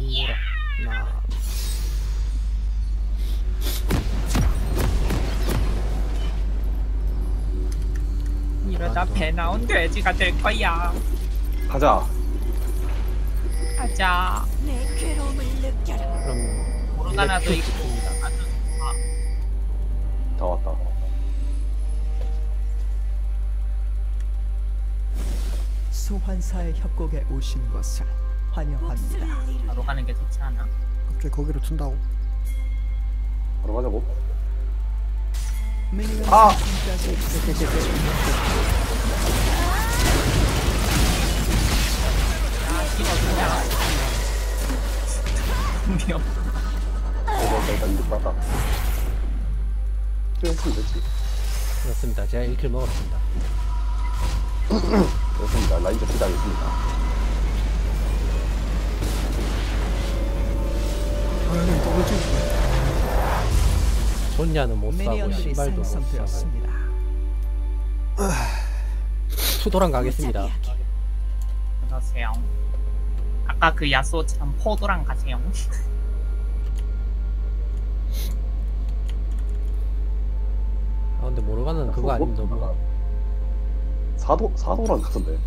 노라 나 이러다. 배 나온 돼지가 될 거야. 가자. 가자. 내 괴로움을 느껴라. 그럼 모르가나도 있고. 다 왔다. 소환사의 협곡에 오신 것을 환영합니다. 바로 가는 게 좋지 않아? 갑자기 거기로 튼다고? 바로 가자고. 아! 일단. 그렇습니다 제가 1킬 먹었습니다 그렇습니다. 라인저 기다리겠습니다. 아 더블 찍 존냐는 못 사고 신발도 못 사고. 투도랑 가겠습니다. 그러세요. 아까 그 야수처럼 포도랑 가세요. 아 근데 모르가는 그거 아닙니다 뭐 사도 사도랑 같은데.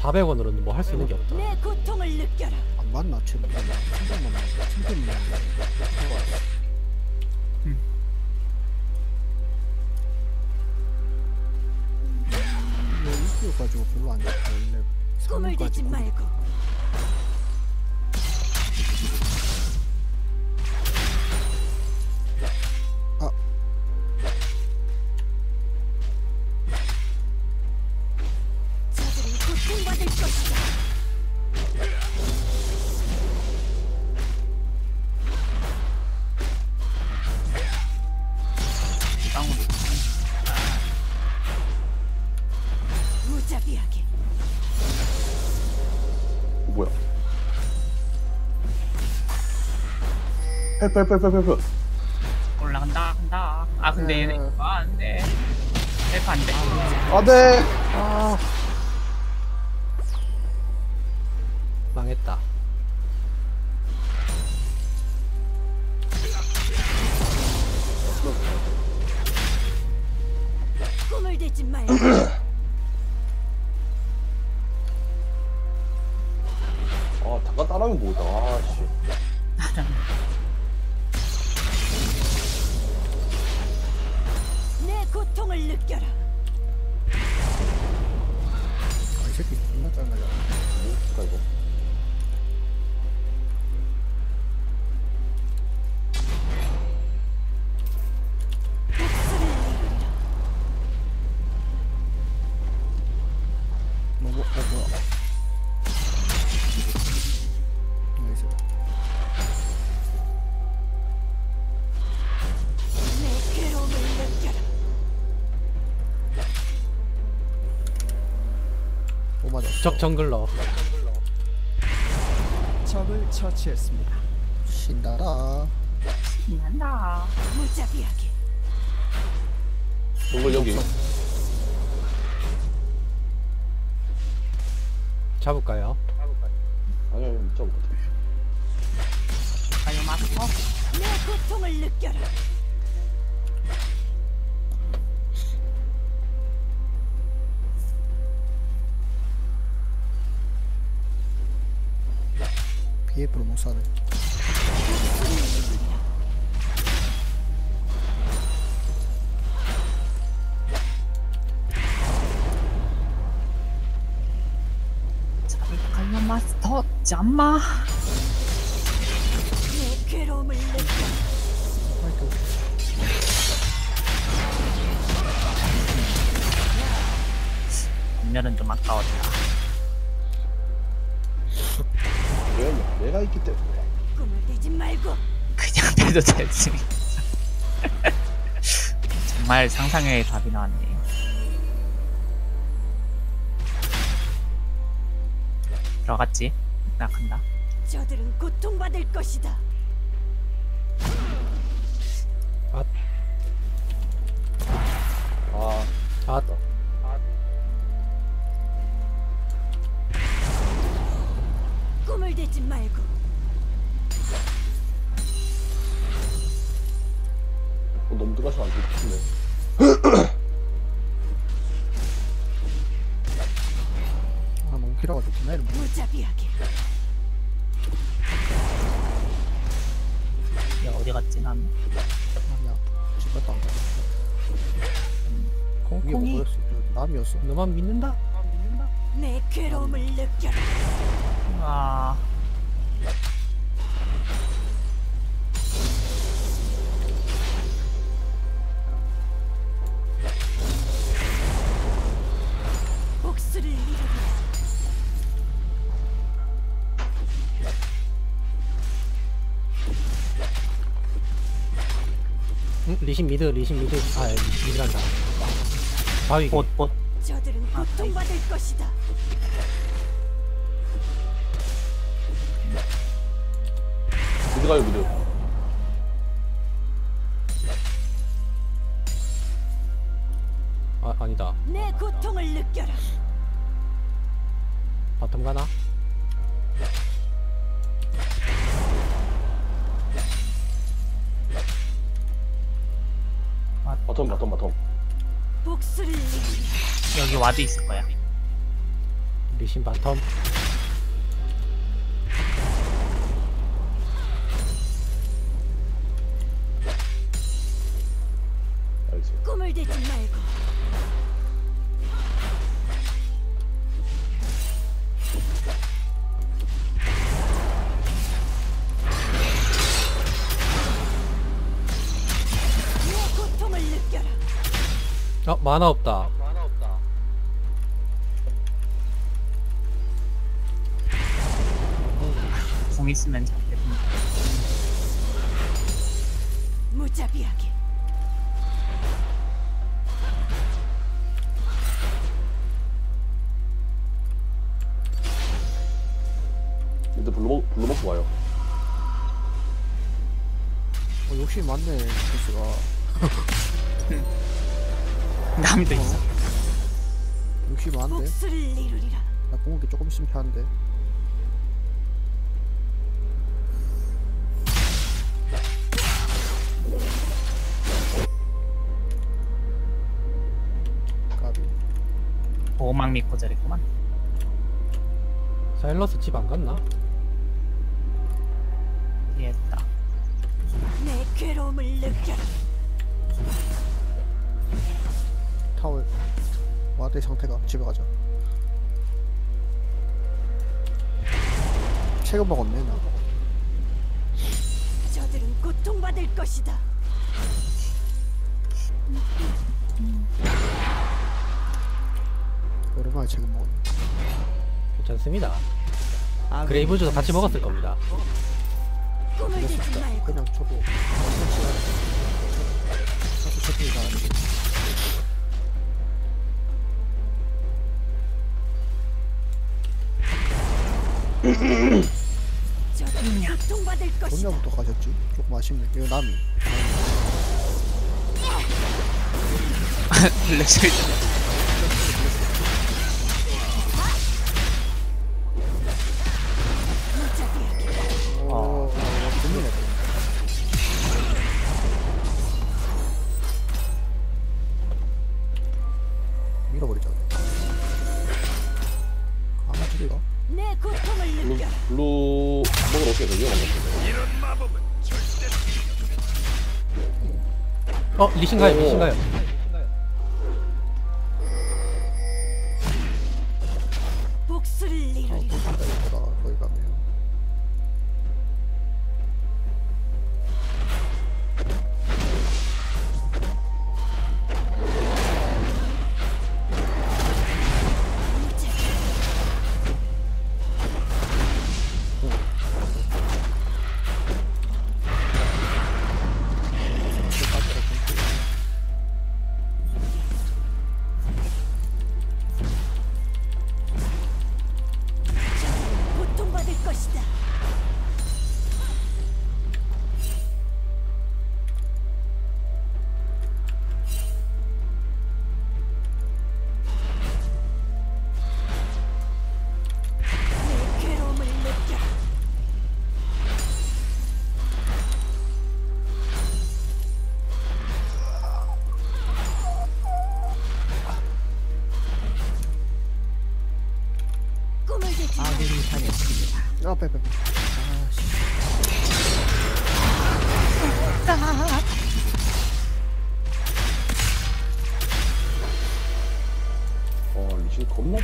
400원으로는 뭐 할 수 있는 게 없다. 내 고통을 느껴라. 안 맞나? 챔피언 챔피언만 맞나 챔피언만 이거 이거 가지고 별로 안 좋다. 원래 꿈을 3까지 말고. 뭐야? 펠펠펠펠펠펠. 올라간다, 간다. 아, 근데 얘네 이거 안 돼. 헬프 안 돼. 안돼. 아 적 정글러 적을 처치했습니다. 신다라 신난다. 무자비하게. 정글 여기. 잡을까요? 아니 아니 못 잡을 것 같아. 가요, 마스터. 내 고통을 느껴라. 못 사네 가요, 마스터. 짬마. 내 괴로움을 느껴라. 전멸은 좀 아까웠다. 내가 있기 때문에. 꿈을 대지 말고. 그냥 빼도 되지. 정말 상상의 답이 나왔네. 들어갔지? 나 간다. 저들은 고통받을 것이다. 아 아 꾸물대지 말고. 어, 너무 들어가서 안 좋겠네. 아 너무 길어가지고 나이를 못 무자비하게. 야 어디 갔지 난? 아니야 집 갔다. 위에 뭐 콩콩이? 남이었어. 너만 믿는다? 내 괴로움을 느껴라. 아 응? 리신 미드 리신 미드. 아 미드란다. 바위 꽃꽃 저들은 아, 고통받을 것이다. 미드 가요 미드. 아 아니다. 내 고통을 느껴라 바텀 가나? 바텀 바텀 바텀. 복수를 여기 와드 있을 거야 리신 바텀 어 만화 없다. 궁 있으면 잡겠다. 무자비하게. 미드 블루 먹 블루 먹고 와요. 어, 욕심이 많네 보스가 남도 있어. 욕심이 많네 복수를 이루리라. 나 공격이 조금 있으면 편한데. 까비. 보호막 믿고 저랬구만. 사일러스 집 안 갔나? 이해했다. 내 괴로움을 느껴라 타월 와드의 상태가 집에 가자 책을 먹었네 나 저들은 고통받을 것이다 오랜만에 책을 먹었네 괜찮습니다 아군이 그레이브즈도 같이 먹었을 겁니다 그냥 저도 자꾸 채팅이 나는데 언제부터 가셨지? 조금 아쉽네. 이거 남이. 레슬 리신 가요 리신 가요 빼, 빼. 어 리신 겁나.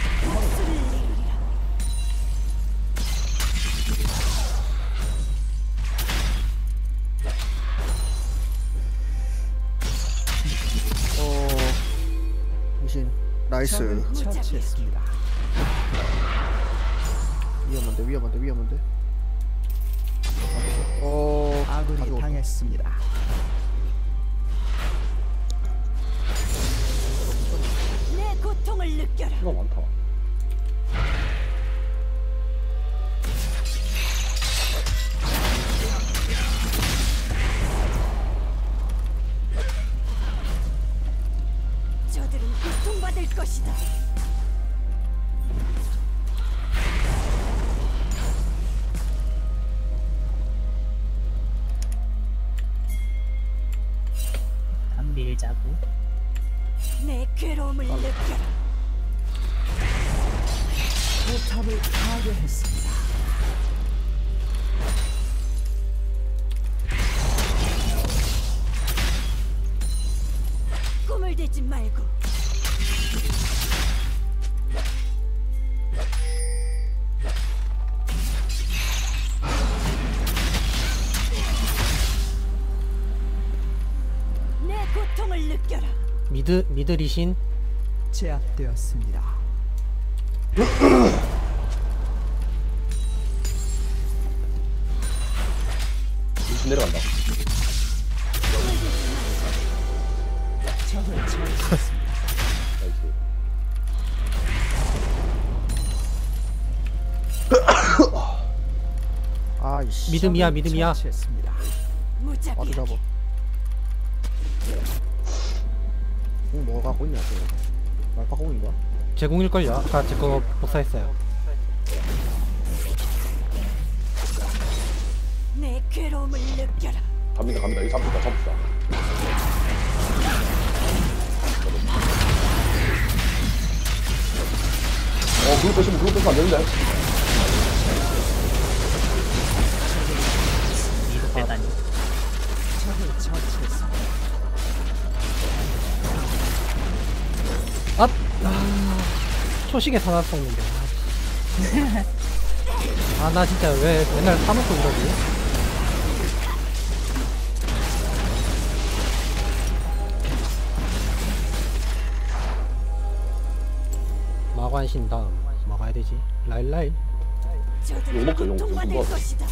어, 미신. 나이스. 처치했습니다. 위험한데, 위험한데, 위험한데. 어, 아군이 가져올- 당했습니다. 내 고통을 느껴라. 겁나 많다 탑을 파괴했습니다. 꿈을 대지 말고 내 고통을 느껴라. 미드 미드 리신 제압되었습니다. 내려간다 아이씨. 믿음이야 믿음이야. 와도 잡아. 응, 뭐가 갖고 있냐, 쟤. 말파공인가? 제공일걸요 아까 제거 복사했어요 괴로움을 느껴라. 갑니다 갑니다 이거 잡읍시다 잡읍시다 어 그거 빼시면 그거 빼시면 안 되는데 미드 빼다니. 적을 처치했습니다. 아! 아 초식에 사다 쏘는데 아 나 진짜 왜 맨날 사먹고 이러지 마관신 다음 먹어야 되지 라일라일 저들은 욕 먹자, 욕, 욕 고통받을 먹어. 것이다.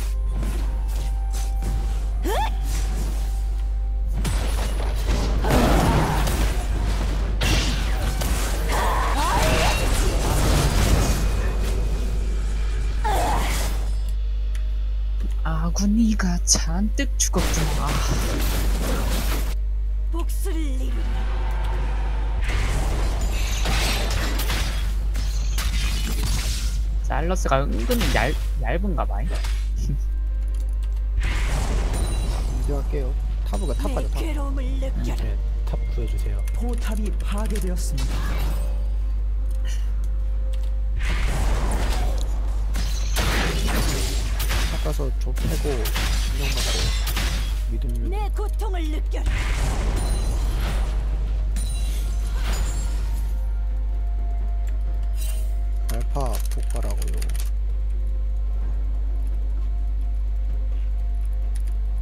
아군이가 잔뜩 죽었구나. 복수를 살러스가 은근히 얇, 얇은가 봐요. 인정할게요. 타브가 탑내 가자, 탑. 괴로움을 느껴라. 네, 탑 구해주세요 포탑이 파괴되었습니다. 탑 가서 저 패고, 인정 받고, 믿음, 믿음. 내 고통을 느껴라. 알파 폭발하고요.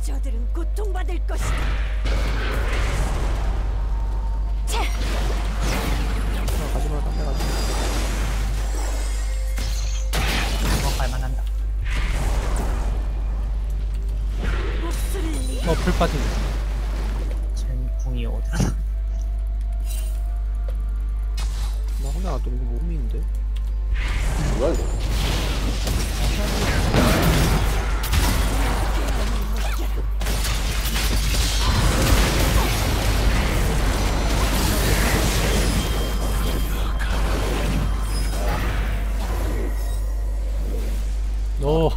저들은 고통받을 것이다. 차! 아, 가지마, 가지 만한다. 이루라. 어불 빠진다 어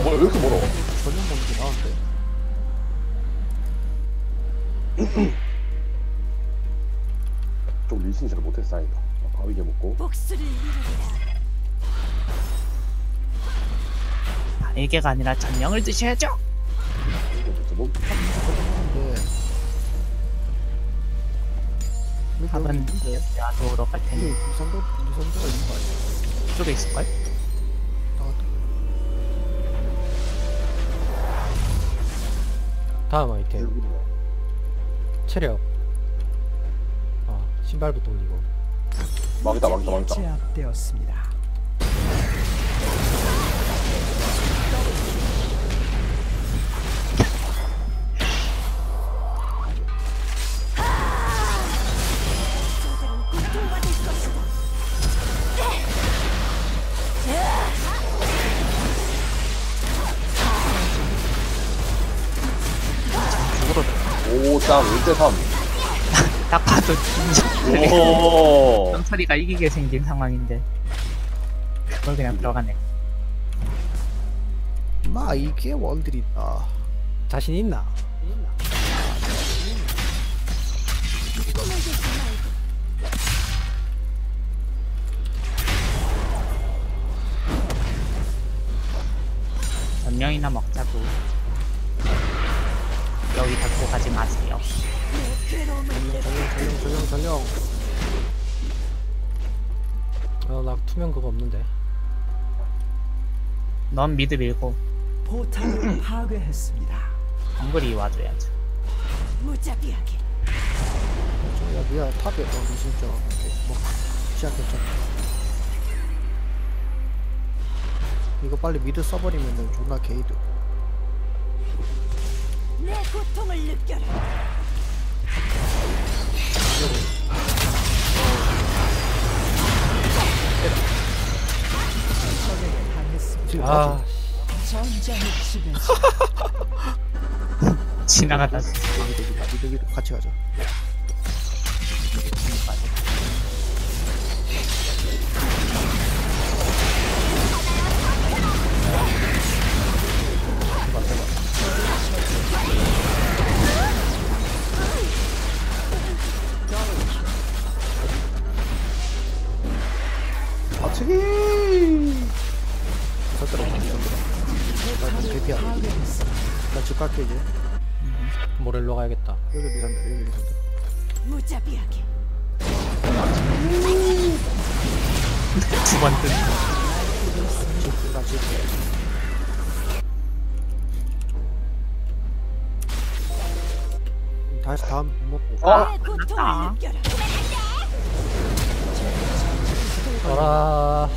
뭐야 왜 이렇게 멀어 전용 먹는 게 나은데? 좀 리신 잘 못해서 다행이다 아까 바위게 먹고. 이게가 아니라 전령을 드셔야죠. 4번 야도로 갈 텐데. 유성도 유성도가 있는 거 아니야? 이쪽에 있을걸? 다음 아이템 체력 아 신발부터 올리고 막이다 막이다 막이다 제압되었습니다. 5, 3, 1대 3. 딱 봐도 진짜 오. 영철이가 이기게 생긴 상황인데 그걸 그냥 들어가네 마 이게 원딜이다. 자신 있나? 전령이나 먹자고 여기 다 가지 마세요. 전령 전령 전령 전령. 아나 투명 그거 없는데 넌 미드 밀고 포탑을 파괴했습니다. 덩글이 와줘야죠. 무자비하게 저야 미야 탑에 어 미신저 뭐 시작했잖아. 이거 빨리 미드 써버리면은 존나 게이드. 내 고통을 느껴라. 아. 지나가다 미드 같이 가자. 무섭더라 나. 나집 갈게 이제 모렐로 가야겠다 여기 미산다 여기 미산다 무자비하게 두번 뜬. 집, 나 집. 다시 다음 뭐, 먹고 어? 맞다. 느껴라. 어라